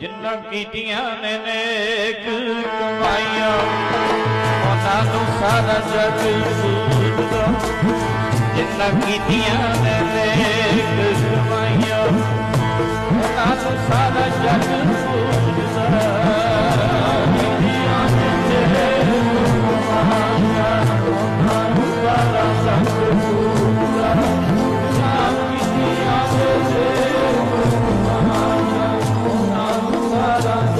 ਜਿੰਨਾ ਕੀਤੀਆਂ ਨੇ ਨੇਕ ਕਮਾਈਆਂ ਉਹਨਾਂ ਨੂੰ ਸਾਰਾ ਜਗ ਸੁਣਦਾ ਜਿਨ੍ਹਾਂ ਕੀਤੀਆਂ ਨੇ ਨੇਕ ਕਮਾਈਆਂ, ਉਹਨਾਂ ਨੂੰ ਸਾਰਾ ਜਗ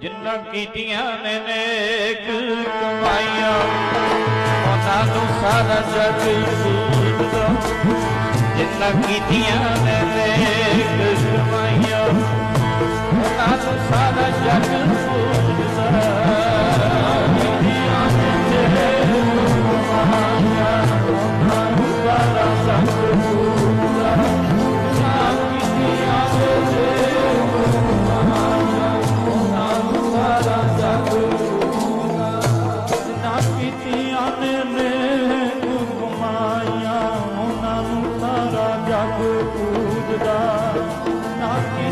ਜਿੰਨਾ ਕੀਤੀਆਂ ਨੇ ਨੇਕ ਕਮਾਈਆਂ ਉਹਨਾਂ ਨੂੰ ਸਾਰਾ ਜਗ ਜੀਵਦਾ ਕੀਤੀਆਂ ਨੇ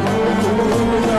Müzik